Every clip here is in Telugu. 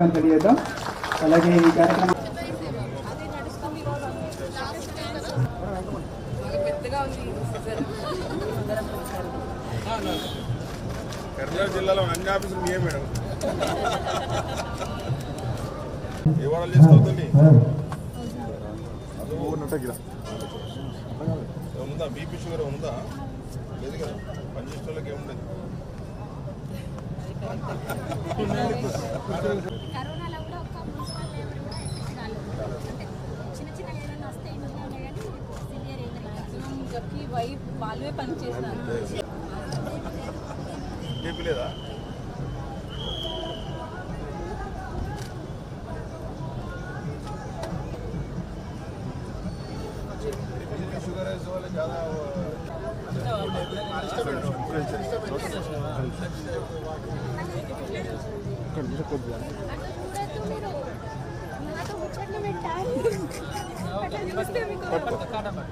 తెలియజేద్దాం అలాగే ఈ కార్యక్రమం కర్నూలు జిల్లాలో అన్ని ఆఫీసులు మీయే మేడం. ఏ వాడాలి చేసుకోవద్దండి ఉందా? బీపీ షుగర్ ఉందా? లేదు కదా? పనిచేసే వాళ్ళకి ఏముండదు. కరోనాలో కూడా ఒక్క మున్సిపల్ లేబర్ కూడా అంటే చిన్న చిన్న ఏదైనా వస్తే ఇంట్లో ఉన్నాయి కానీ సివియర్ ఏదైనా వైఫ్ వాళ్ళే పని చేసినారు బీపీ లేదా షుగర్ వేసే వాళ్ళు చాలా అటు చూడొద్దు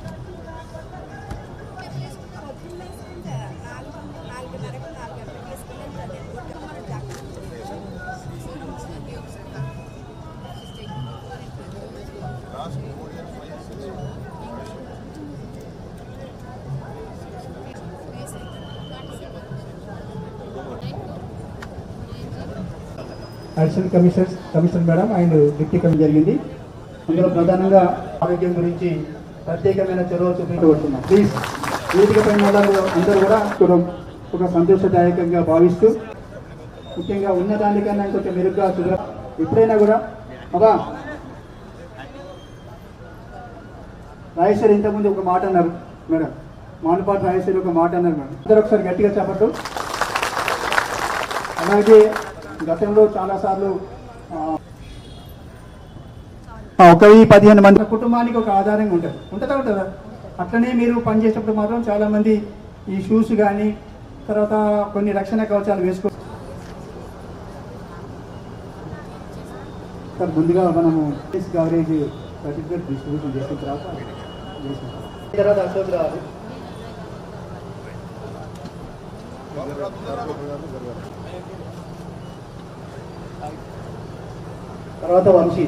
additional commissioner commissioner madam and deputy commissioner జరిగింది. అందులో ప్రధానంగా ఆరోగ్యం గురించి ప్రత్యేకమైన చొరవ చూపించబడుతున్నాం ప్లీజ్ వేదిక పైన అందరూ కూడా ఒక సంతోషదాయకంగా భావిస్తూ ముఖ్యంగా ఉన్నదానికన్నా ఇంకొక మెరుగ్గా చూడ ఎప్పుడైనా కూడా అబ్బా రాజేశ్వరి ఇంతకుముందు ఒక మాట అన్నారు మేడం. మానుపాటి రాజేశ్వరి ఒక మాట అన్నారు మేడం. అందరూ ఒకసారి గట్టిగా చెప్పట్టు అలాగే గతంలో చాలాసార్లు ఒక పదిహేను మంది కుటుంబానికి ఒక ఆధారంగా ఉంటుంది ఉంటుందా ఉంటుందా అట్లనే మీరు పనిచేసేటప్పుడు మాత్రం చాలామంది ఈ షూస్ కానీ తర్వాత కొన్ని రక్షణ కవచాలు వేసుకో సార్ ముందుగా మనము కవరేజ్ సర్టిఫికేట్ డిస్ట్రిబ్యూషన్ చేసిన తర్వాత. తర్వాత అశోక్ రావాలి తర్వాత వంశీ.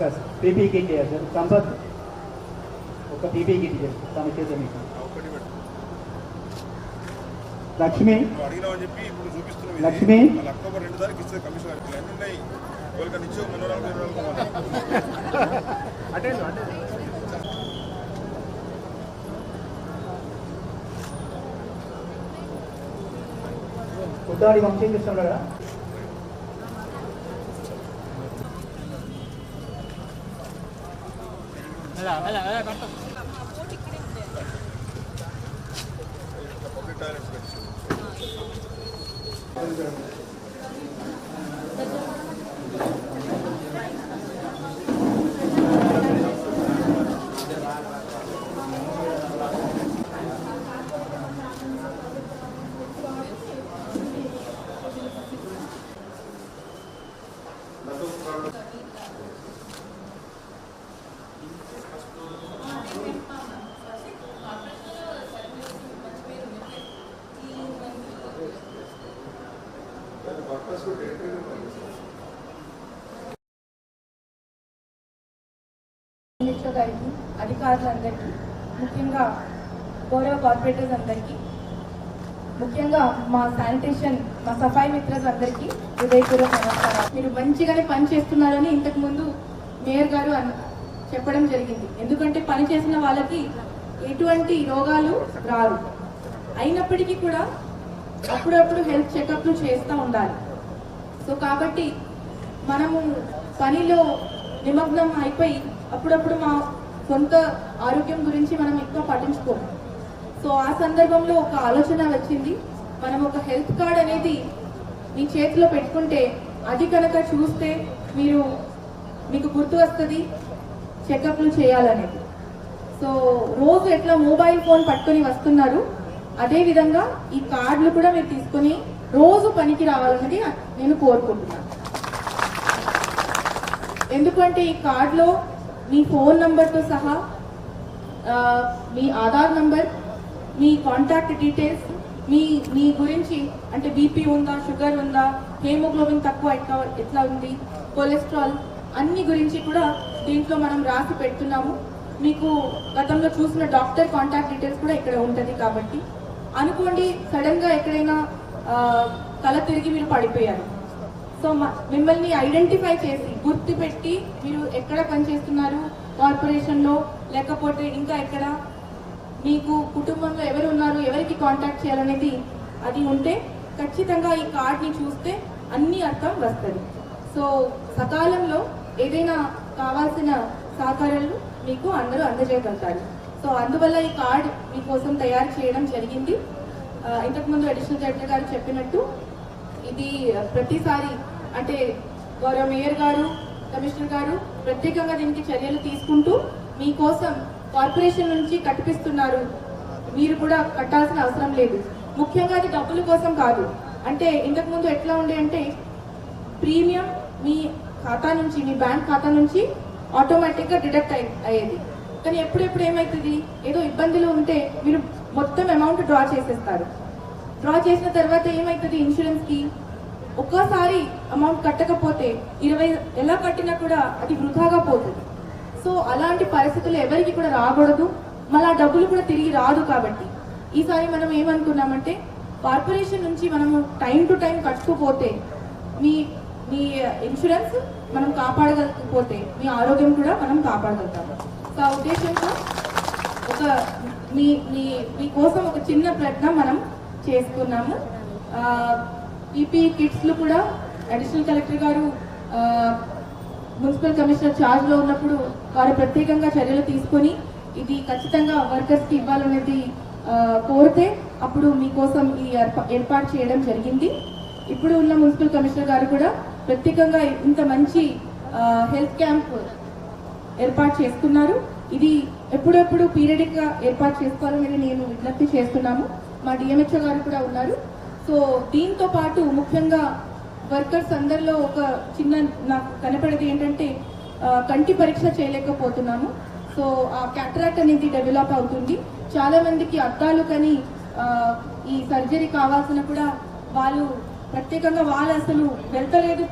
సార్ పీపీ కిట్ చేయాలి సార్. సంపత్ ఒక పీపీ కిట్ తన తమ చేత మీకు. లక్ష్మి. అడిగినావని చెప్పి ఇప్పుడు చూపిస్తున్నాం లక్ష్మి. మళ్ళీ అక్టోబర్ రెండు తారీఖు ఇస్తే కమిషన్ గారికి అన్నీ ఉన్నాయి ఎవరికైనా ఇచ్చే మనోరాలు కొద్దాడి వంశీ చూస్తున్నాడు? కదా పబ్లిక్ టాయిలెట్స్ పెట్టి గారికి అధికారులందరికీ ముఖ్యంగా గౌరవ కార్పొరేటర్స్ అందరికీ ముఖ్యంగా మా శానిటేషన్ మా సఫాయి మిత్రస్ అందరికీ హృదయపూర్వక నమస్కారం మీరు మంచిగానే పని చేస్తున్నారని ఇంతకు ముందు మేయర్ గారు చెప్పడం జరిగింది. ఎందుకంటే పని చేసిన వాళ్ళకి ఎటువంటి రోగాలు రావు. అయినప్పటికీ కూడా అప్పుడప్పుడు హెల్త్ చెకప్లు చేస్తూ ఉండాలి. సో కాబట్టి మనము పనిలో నిమగ్నం అయిపోయి అప్పుడప్పుడు మా సొంత ఆరోగ్యం గురించి మనం ఎక్కువ పట్టించుకోము. సో ఆ సందర్భంలో ఒక ఆలోచన వచ్చింది. మనం ఒక హెల్త్ కార్డ్ అనేది మీ చేతిలో పెట్టుకుంటే అది కనుక చూస్తే మీరు మీకు గుర్తు వస్తుంది చెకప్లు చేయాలనేది. సో రోజు ఎట్లా మొబైల్ ఫోన్ పట్టుకొని వస్తున్నారు అదేవిధంగా ఈ కార్డులు కూడా మీరు తీసుకొని రోజు పనికి రావాలన్నది నేను కోరుకుంటున్నాను. ఎందుకంటే ఈ కార్డులో మీ ఫోన్ నంబర్తో సహా మీ ఆధార్ నంబర్ మీ కాంటాక్ట్ డీటెయిల్స్ మీ మీ గురించి అంటే బీపీ ఉందా షుగర్ ఉందా హేమోగ్లోబిన్ తక్కువ ఎట్లా ఎట్లా ఉంది కొలెస్ట్రాల్ అన్ని గురించి కూడా దీంట్లో మనం రాసి పెడుతున్నాము. మీకు గతంలో చూసిన డాక్టర్ కాంటాక్ట్ డీటెయిల్స్ కూడా ఇక్కడ ఉంటుంది కాబట్టి. అనుకోండి సడన్గా ఎక్కడైనా తల తిరిగి మీరు పడిపోయారు. సో మ- మిమ్మల్ని ఐడెంటిఫై చేసి గుర్తుపెట్టి మీరు ఎక్కడ పనిచేస్తున్నారు కార్పొరేషన్లో లేకపోతే ఇంకా ఎక్కడ? మీకు కుటుంబంలో ఎవరు ఉన్నారు ఎవరికి కాంటాక్ట్ చేయాలనేది అది ఉంటే ఖచ్చితంగా ఈ కార్డ్ని చూస్తే అన్ని అర్థం వస్తుంది. సో సకాలంలో ఏదైనా కావాల్సిన సహకారాలు మీకు అందరూ అందజేయగలుగుతారు. సో అందువల్ల ఈ కార్డ్ మీకోసం తయారు చేయడం జరిగింది. ఇంతకుముందు అడిషనల్ డైరెక్టర్ గారు చెప్పినట్టు ఇది ప్రతిసారి అంటే గౌరవ మేయర్ గారు కమిషనర్ గారు ప్రత్యేకంగా దీనికి చర్యలు తీసుకుంటూ మీకోసం కార్పొరేషన్ నుంచి కట్టిపిస్తున్నారు. మీరు కూడా కట్టాల్సిన అవసరం లేదు. ముఖ్యంగా అది డబ్బుల కోసం కాదు. అంటే ఇంతకుముందు ఎట్లా ఉండే అంటే ప్రీమియం మీ ఖాతా నుంచి మీ బ్యాంక్ ఖాతా నుంచి ఆటోమేటిక్గా డిడక్ట్ అయ్యి అయ్యేది. కానీ ఎప్పుడెప్పుడు ఏమవుతుంది ఏదో ఇబ్బందులు ఉంటే మీరు మొత్తం అమౌంట్ డ్రా చేసేస్తారు. డ్రా చేసిన తర్వాత ఏమవుతుంది ఇన్సూరెన్స్కి ఒక్కసారి అమౌంట్ కట్టకపోతే ఇరవై ఎలా కట్టినా కూడా అది వృధాగా పోతుంది. సో అలాంటి పరిస్థితులు ఎవరికి కూడా రాకూడదు. మళ్ళీ ఆ డబ్బులు కూడా తిరిగి రాదు కాబట్టి. ఈసారి మనం ఏమనుకున్నామంటే కార్పొరేషన్ నుంచి మనము టైం టు టైం కట్టుకుపోతే మీ మీ ఇన్సూరెన్స్ మనం కాపాడగలకపోతే మీ ఆరోగ్యం కూడా మనం కాపాడగలుగుతాము. సో ఆ ఉద్దేశంతో ఒక మీ మీ మీకోసం ఒక చిన్న ప్రయత్నం మనం చేసుకున్నాము ఈపీ కిట్స్లు కూడా అడిషనల్ కలెక్టర్ గారు మున్సిపల్ కమిషనర్ ఛార్జ్లో ఉన్నప్పుడు వారు ప్రత్యేకంగా చర్యలు తీసుకొని ఇది ఖచ్చితంగా వర్కర్స్కి ఇవ్వాలనేది కోరితే అప్పుడు మీకోసం ఈ ఏర్పా- ఏర్పాటు చేయడం జరిగింది. ఇప్పుడు ఉన్న మున్సిపల్ కమిషనర్ గారు కూడా ప్రత్యేకంగా ఇంత మంచి హెల్త్ క్యాంప్ ఏర్పాటు చేసుకున్నారు ఇది ఎప్పుడెప్పుడు పీరియడిక్గా ఏర్పాటు చేసుకోవాలనేది నేను విజ్ఞప్తి చేస్తున్నాము. మా డిఎంహెచ్ఓ గారు కూడా ఉన్నారు. సో దీంతో పాటు ముఖ్యంగా వర్కర్స్ అందరిలో ఒక చిన్న నాకు కనపడేది ఏంటంటే కంటి పరీక్ష చేయలేకపోతున్నాము. సో ఆ క్యాటరాక్ట్ అనేది డెవలప్ అవుతుంది. చాలా మందికి అద్దాలు కానీ ఈ సర్జరీ కావాల్సిన కూడా వాళ్ళు ప్రత్యేకంగా వాళ్ళు అసలు వెళ్తలేదు.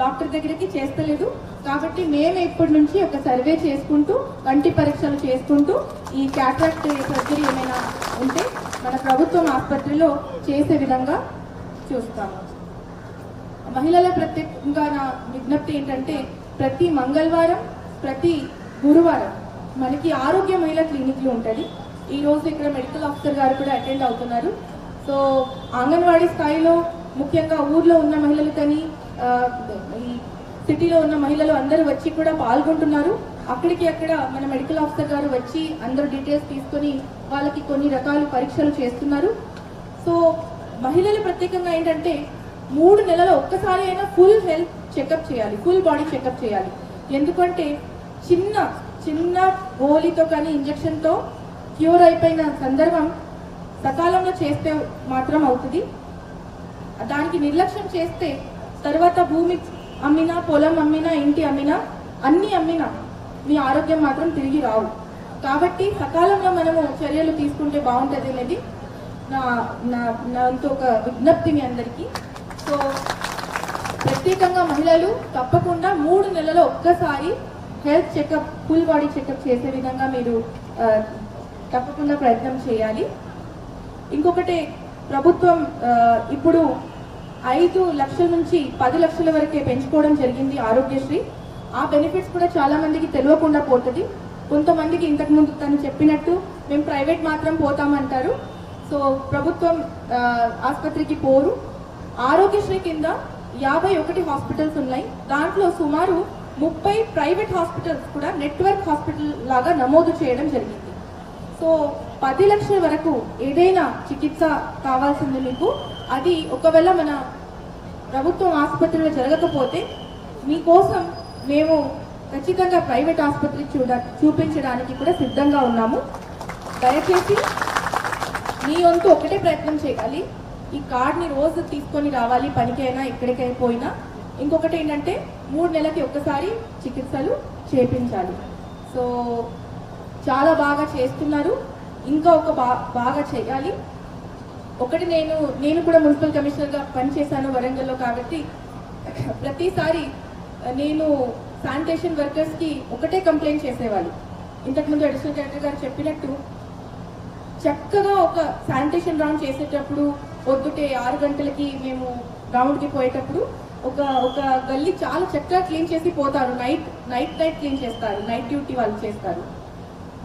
డాక్టర్ దగ్గరికి చేస్తలేదు. కాబట్టి మేము ఇప్పటి నుంచి ఒక సర్వే చేసుకుంటూ కంటి పరీక్షలు చేసుకుంటూ ఈ క్యాటరాక్ట్ సర్జరీ ఏమైనా ఉంటే మన ప్రభుత్వం ఆసుపత్రిలో చేసే విధంగా చూస్తాము. మహిళల ప్రత్యేకంగా నా విజ్ఞప్తి ఏంటంటే ప్రతి మంగళవారం ప్రతి గురువారం మనకి ఆరోగ్య మహిళ క్లినిక్లు ఉంటుంది ఈరోజు ఇక్కడ మెడికల్ ఆఫీసర్ గారు కూడా అటెండ్ అవుతున్నారు. సో అంగన్వాడీ స్థాయిలో ముఖ్యంగా ఊర్లో ఉన్న మహిళలు కానీ ఈ సిటీలో ఉన్న మహిళలు అందరూ వచ్చి కూడా పాల్గొంటున్నారు. అక్కడికి అక్కడ మన మెడికల్ ఆఫీసర్ గారు వచ్చి అందరూ డీటెయిల్స్ తీసుకొని వాళ్ళకి కొన్ని రకాల పరీక్షలు చేస్తున్నారు. సో మహిళలు ప్రత్యేకంగా ఏంటంటే మూడు నెలల ఒక్కసారి అయినా ఫుల్ హెల్త్ చెకప్ చేయాలి ఫుల్ బాడీ చెకప్ చేయాలి. ఎందుకంటే చిన్న చిన్న గోలీతో కానీ ఇంజెక్షన్తో క్యూర్ అయిపోయిన సందర్భం సకాలంలో చేస్తే మాత్రం అవుతుంది. దానికి నిర్లక్ష్యం చేస్తే తర్వాత భూమి అమ్మినా పొలం అమ్మినా ఇంటి అమ్మినా అన్నీ అమ్మినా మీ ఆరోగ్యం మాత్రం తిరిగి రావు. కాబట్టి సకాలంలో మనము చర్యలు తీసుకుంటే బాగుంటుంది అనేది నా నా నాతో ఒక విజ్ఞప్తి మీ అందరికీ. సో ప్రత్యేకంగా మహిళలు తప్పకుండా మూడు నెలల ఒక్కసారి health checkup full body checkup చేసే విధంగా మీరు తప్పకుండా ప్రయత్నం చేయాలి. ఇంకొకటి ప్రభుత్వం ఇప్పుడు ఐదు లక్షల నుంచి పది లక్షల వరకే పెంచుకోవడం జరిగింది ఆరోగ్యశ్రీ. ఆ బెనిఫిట్స్ కూడా చాలా మందికి తెలియకుండా పోతుంది. కొంతమందికి ఇంతకుముందు తను చెప్పినట్టు మేము ప్రైవేట్ మాత్రం పోతామంటారు. సో ప్రభుత్వం ఆసుపత్రికి పోరు. ఆరోగ్యశ్రీ కింద యాభై ఒకటి హాస్పిటల్స్ ఉన్నాయి. దాంట్లో సుమారు ముప్పై ప్రైవేట్ హాస్పిటల్స్ కూడా నెట్వర్క్ హాస్పిటల్ లాగా నమోదు చేయడం జరిగింది. సో పది లక్షల వరకు ఏదైనా చికిత్స కావాల్సింది మీకు. అది ఒకవేళ మన ప్రభుత్వం ఆసుపత్రిలో జరగకపోతే మీకోసం మేము ఖచ్చితంగా ప్రైవేట్ ఆసుపత్రి చూడ చూపించడానికి కూడా సిద్ధంగా ఉన్నాము. దయచేసి మీ వంతు ఒకటే ప్రయత్నం చేయాలి. ఈ కార్డ్ని రోజు తీసుకొని రావాలి పనికైనా ఎక్కడికైనా పోయినా. ఇంకొకటి ఏంటంటే మూడు నెలలకి ఒక్కసారి చికిత్సలు చేపించాలి. సో చాలా బాగా చేస్తున్నారు. ఇంకా ఒక బాగా చేయాలి. ఒకటి నేను నేను కూడా మున్సిపల్ కమిషనర్గా పనిచేశాను వరంగల్లో కాబట్టి ప్రతిసారి నేను శానిటేషన్ వర్కర్స్కి ఒకటే కంప్లైంట్ చేసేవాళ్ళు. ఇంతకుముందు అడిషనల్ కలెక్టర్ గారు చెప్పినట్టు చక్కగా ఒక శానిటేషన్ రౌండ్ చేసేటప్పుడు పొద్దుటే ఆరు గంటలకి మేము రౌండ్కి పోయేటప్పుడు ఒక ఒక గల్లీ చాలా చక్కగా క్లీన్ చేసి పోతారు. నైట్ నైట్ నైట్ క్లీన్ చేస్తారు. నైట్ డ్యూటీ వాళ్ళు చేస్తారు.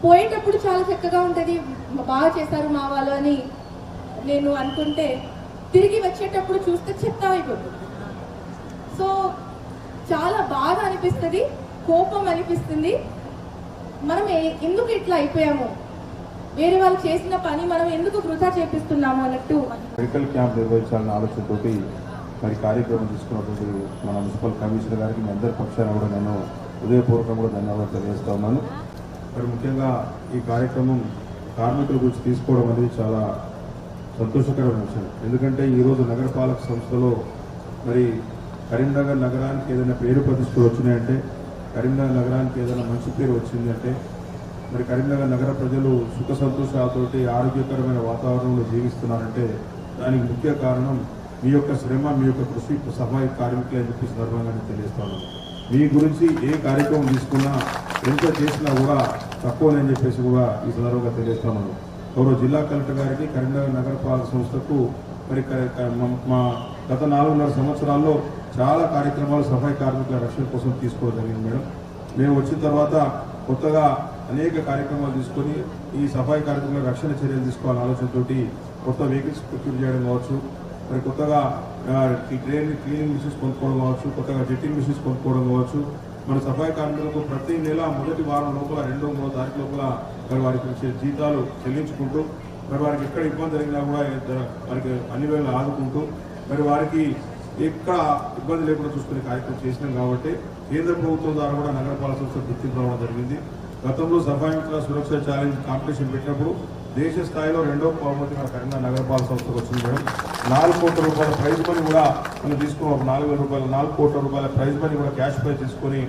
పోయేటప్పుడు చాలా చక్కగా ఉంటుంది. బాగా చేశారు మా వాళ్ళు అని నేను అనుకుంటే తిరిగి వచ్చేటప్పుడు చూస్తే చెత్త అయిపోతుంది. సో చాలా బాధ అనిపిస్తుంది కోపం అనిపిస్తుంది. మనం ఎందుకు ఇట్లా అయిపోయాము? వేరే వాళ్ళు చేసిన పని మనం ఎందుకు వృధా చేపిస్తున్నాము అన్నట్టు. మెడికల్ క్యాంప్ నిర్వహించాలన్న ఆలోచనతోటి మరి కార్యక్రమం తీసుకున్నటువంటి మన మున్సిపల్ కమిషనర్ గారికి మీ అందరి పక్షాన కూడా నేను హృదయపూర్వకం కూడా ధన్యవాదాలు తెలియజేస్తా ఉన్నాను. మరి ముఖ్యంగా ఈ కార్యక్రమం కార్మికుల గురించి తీసుకోవడం అనేది చాలా సంతోషకరమైన విషయం. ఎందుకంటే ఈరోజు నగరపాలక సంస్థలో మరి కరీంనగర్ నగరానికి ఏదైనా పేరు ప్రతిష్టలు వచ్చినాయంటే కరీంనగర్ నగరానికి ఏదైనా మంచి పేరు వచ్చిందంటే మరి కరీంనగర్ నగర ప్రజలు సుఖ సంతోషాలతోటి ఆరోగ్యకరమైన వాతావరణంలో జీవిస్తున్నారంటే దానికి ముఖ్య కారణం మీ యొక్క శ్రమ మీ యొక్క కృషి సహాయ కార్మికులు అని చెప్పి సందర్భంగా నేను తెలియజేస్తాను. మీ గురించి ఏ కార్యక్రమం తీసుకున్నా ఎంత చేసినా కూడా తక్కువనని చెప్పేసి కూడా ఈ సందర్భంగా తెలియజేస్తున్నాను గౌరవ జిల్లా కలెక్టర్ గారికి కరీంనగర్ నగరపాలక సంస్థకు మరి క- మా గత నాలుగున్నర సంవత్సరాల్లో చాలా కార్యక్రమాలు సఫాయి కార్మికుల రక్షణ కోసం తీసుకోవడం జరిగింది మేడం. మేము వచ్చిన తర్వాత కొత్తగా అనేక కార్యక్రమాలు తీసుకొని ఈ సఫాయి కార్మికుల రక్షణ చర్యలు తీసుకోవాలని ఆలోచనతోటి కొత్త వెహికల్స్ ప్రొక్యూర్ చేయడం కావచ్చు మరి కొత్తగా ఈ ట్రైన్ క్లీనింగ్ మిషన్స్ కొనుక్కోవడం కావచ్చు కొత్తగా జెట్టింగ్ మిషన్స్ కొనుక్కోవడం కావచ్చు మన సఫాయి కార్మికులకు ప్రతి నెల మొదటి వారం లోపల రెండో మూడో తారీఖు లోపల మరి వారికి వచ్చే జీతాలు చెల్లించుకుంటూ మరి వారికి ఎక్కడ ఇబ్బంది జరిగినా కూడా వారికి అన్ని వేళ ఆదుకుంటూ మరి వారికి ఎక్కడ ఇబ్బంది లేకుండా చూసుకునే కార్యక్రమం చేసినాం కాబట్టి కేంద్ర ప్రభుత్వం ద్వారా కూడా నగరపాలక సంస్థ గుర్తింపు రావడం జరిగింది. గతంలో సఫాయి సురక్ష ఛాలెంజ్ కాంపిటీషన్ పెట్టినప్పుడు దేశ స్థాయిలో రెండో బహుమతి మన కరీంనగర్ నగరపాలక సంస్థకు వచ్చింది మేడం. నాలుగు కోట్ల రూపాయల ప్రైజ్ మనీ కూడా మనం తీసుకున్నాం. నాలుగు వేల రూపాయలు నాలుగు కోట్ల రూపాయల ప్రైజ్ మనీ కూడా క్యాష్ ప్రైజ్ తీసుకొని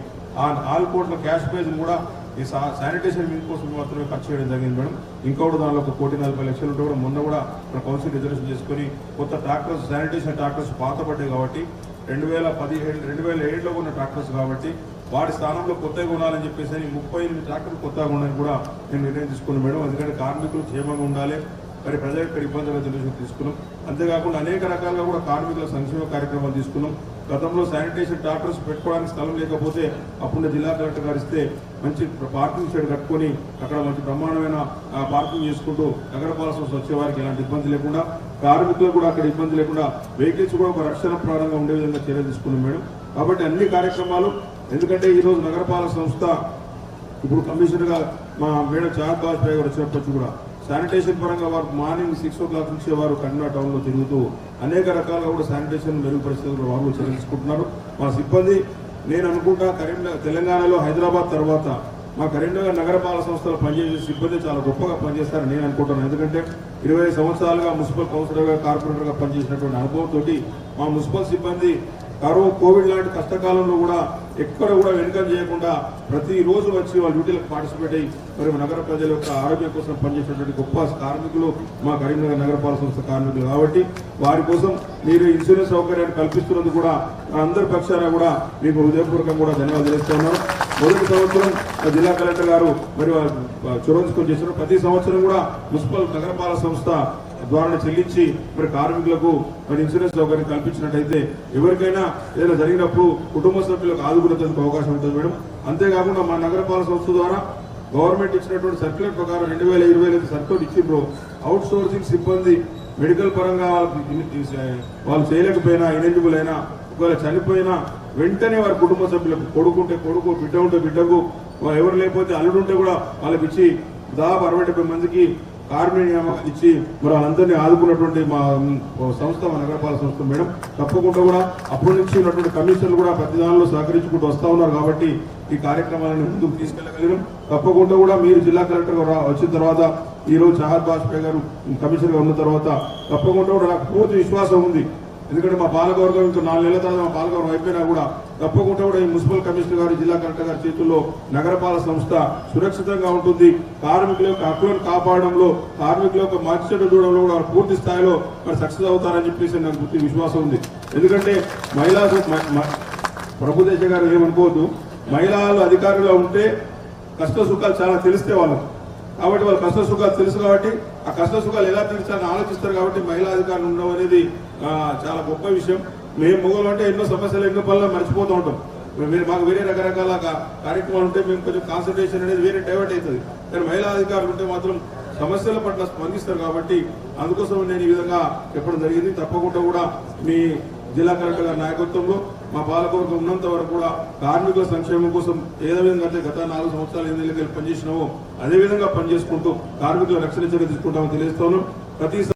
ఆ నాలుగు కోట్ల క్యాష్ ప్రైజ్ కూడా ఈ సా- శానిటేషన్ మీన్ కోసం మాత్రమే ఖర్చు చేయడం జరిగింది మేడం. ఇంకొకటి దానిలో ఒక కోటి నలభై లక్షలు ఉంటే కూడా మొన్న కూడా మన కౌన్సిల్ రిజర్వేషన్ చేసుకొని కొత్త ట్రాక్టర్స్ శానిటేషన్ ట్రాక్టర్స్ పాతపడ్డాయి కాబట్టి రెండు వేల పదిహేడు రెండు వేల ఏడులో ఉన్న ట్రాక్టర్స్ కాబట్టి వాటి స్థానంలో కొత్తగా కొనాలని చెప్పేసి ముప్పై ఎనిమిది ట్రాక్టర్లు కొత్తగా కొనాలని కూడా నేను నిర్ణయం తీసుకున్నాను మేడం. ఎందుకంటే కార్మికులు క్షేమంగా ఉండాలి. మరి ప్రజల యొక్క ఇబ్బందులు తెలుసు తీసుకున్నాం? అంతేకాకుండా అనేక రకాలుగా కూడా కార్మికుల సంక్షేమ కార్యక్రమాలు తీసుకున్నాం. గతంలో శానిటేషన్ ట్రాక్టర్స్ పెట్టుకోవడానికి స్థలం లేకపోతే అప్పుడు జిల్లా కలెక్టర్ గారు ఇస్తే మంచి పార్కింగ్ షెడ్ కట్టుకొని అక్కడ మంచి బ్రహ్మాండమైన పార్కింగ్ చేసుకుంటూ నగరపాలక సంస్థ వచ్చే వారికి ఎలాంటి ఇబ్బంది లేకుండా కార్మికులకు కూడా అక్కడ ఇబ్బంది లేకుండా వెహికల్స్ కూడా ఒక రక్షణ ప్రారంభంగా ఉండే విధంగా చర్య తీసుకున్నాం మేడం. కాబట్టి అన్ని కార్యక్రమాలు ఎందుకంటే ఈరోజు నగరపాలక సంస్థ ఇప్పుడు కమిషనర్గా మా మేడం చార్ బాజ్పేయి గారు వచ్చినప్పటి కూడా శానిటేషన్ పరంగా వారు మార్నింగ్ సిక్స్ ఓ క్లాక్ నుంచి వారు కన్నా టౌన్లో తిరుగుతూ అనేక రకాలుగా కూడా శానిటేషన్ మెరుగుపరిచే వారు చర్యలు తీసుకుంటున్నారు మా సిబ్బంది నేను అనుకుంటా కరీంనగర్ తెలంగాణలో హైదరాబాద్ తర్వాత మా కరీంనగర్ నగరపాలక సంస్థలు పనిచేసే సిబ్బంది చాలా గొప్పగా పనిచేస్తారని నేను అనుకుంటున్నాను. ఎందుకంటే ఇరవై సంవత్సరాలుగా మున్సిపల్ కౌన్సిలర్గా కార్పొరేటర్గా పనిచేసినటువంటి అనుభవంతో మా మున్సిపల్ సిబ్బంది కరువు కోవిడ్ లాంటి కష్టకాలంలో కూడా ఎక్కడ కూడా వెనుకం చేయకుండా ప్రతిరోజు వచ్చి వాళ్ళ డ్యూటీలకు పార్టిసిపేట్ అయ్యి మరి నగర ప్రజల యొక్క ఆరోగ్యం కోసం పనిచేసినటువంటి గొప్ప కార్మికులు మా కరీంనగర్ నగరపాలక సంస్థ కార్మికులు కాబట్టి వారి కోసం మీరు ఇన్సూరెన్స్ సౌకర్యాన్ని కల్పిస్తున్నందుకు కూడా మా అందరి పక్షాన కూడా మీకు హృదయపూర్వకంగా కూడా ధన్యవాదాలు తెలుస్తున్నాను మొదటి సంవత్సరం జిల్లా కలెక్టర్ గారు మరి వారు చొరవ చేస్తున్నారు ప్రతి సంవత్సరం కూడా మున్సిపల్ నగరపాలక సంస్థ ద్వారా చెల్లించి మరి కార్మికులకు మరి ఇన్సూరెన్స్ సౌకర్యం కల్పించినట్టయితే ఎవరికైనా ఏదైనా జరిగినప్పుడు కుటుంబ సభ్యులకు ఆదుకునేందుకు అవకాశం ఉంటుంది మేడం. అంతేకాకుండా మా నగరపాలక సంస్థ ద్వారా గవర్నమెంట్ ఇచ్చినటువంటి సర్క్యులర్ ప్రకారం రెండు వేల ఇరవై ఐదు సర్క్యులర్ ఇచ్చిండ్రు. అవుట్ సోర్సింగ్ సిబ్బంది మెడికల్ పరంగా వాళ్ళకి వాళ్ళు చేయలేకపోయినా ఇనెలిజిబుల్ అయినా ఒకవేళ చనిపోయినా వెంటనే వారి కుటుంబ సభ్యులకు కొడుకుంటే కొడుకు బిడ్డ ఉంటే బిడ్డకు ఎవరు లేకపోతే అల్లుడు ఉంటే కూడా వాళ్ళకి ఇచ్చి దాదాపు అరవై డెబ్బై మందికి కార్మిక నియామకాలు ఇచ్చి మరి వాళ్ళందరినీ ఆదుకున్నటువంటి మా సంస్థ మా నగరపాలక సంస్థ మేడం. తప్పకుండా కూడా అప్పటి నుంచి ఉన్నటువంటి కమిషన్లు కూడా ప్రతి దానిలో సహకరించుకుంటూ వస్తూ ఉన్నారు కాబట్టి ఈ కార్యక్రమాలను ముందుకు తీసుకెళ్ళగలిగిన తప్పకుండా కూడా మీరు జిల్లా కలెక్టర్ వచ్చిన తర్వాత ఈ రోజు బాజ్పేయి గారు కమిషన్గా ఉన్న తర్వాత తప్పకుండా కూడా నాకు పూర్తి విశ్వాసం ఉంది. ఎందుకంటే మా పాలకవర్గం ఇంకా నాలుగు నెలల తర్వాత మా పాలకవర్గం అయిపోయినా కూడా తప్పకుండా కూడా ఈ మున్సిపల్ కమిషనర్ గారు జిల్లా కలెక్టర్ గారి చేతుల్లో నగరపాలక సంస్థ సురక్షితంగా ఉంటుంది. కార్మికుల యొక్క హక్కులను కాపాడడంలో కార్మికుల యొక్క మంచి చూడడంలో కూడా వారు పూర్తి స్థాయిలో మరి సక్సెస్ అవుతారని చెప్పేసి నాకు పూర్తి విశ్వాసం ఉంది. ఎందుకంటే మహిళా ప్రభుదేశ గారు ఏమనుకోవద్దు. మహిళలు అధికారులుగా ఉంటే కష్ట సుఖాలు చాలా తెలిస్తే వాళ్ళకు. కాబట్టి వాళ్ళ కష్ట సుఖాలు తెలుసు కాబట్టి ఆ కష్ట సుఖాలు ఎలా తీర్చాలని ఆలోచిస్తారు కాబట్టి మహిళా అధికారులు ఉండడం అనేది చాలా గొప్ప విషయం. మేము మొగలు అంటే ఎన్నో సమస్యలు ఎన్నో పనులు మర్చిపోతూ ఉంటాం. మేము- మాకు వేరే రకరకాల కార్యక్రమాలు ఉంటే మేము కొంచెం కాన్సన్ట్రేషన్ అనేది వేరే డైవర్ట్ అవుతుంది. కానీ మహిళా అధికారులు ఉంటే మాత్రం సమస్యల పట్ల స్పందిస్తారు కాబట్టి అందుకోసం నేను ఈ విధంగా చెప్పడం జరిగింది. తప్పకుండా కూడా మీ జిల్లా కలెక్టర్ గారి నాయకత్వంలో మా పాలకవర్గం ఉన్నంత వరకు కూడా కార్మికుల సంక్షేమం కోసం ఏ విధంగా అయితే గత నాలుగు సంవత్సరాలు ఎనిమిది పనిచేసినామో అదే విధంగా పనిచేసుకుంటూ కార్మికుల రక్షణ చర్య తీసుకుంటామని తెలియజేస్తాను ప్రతి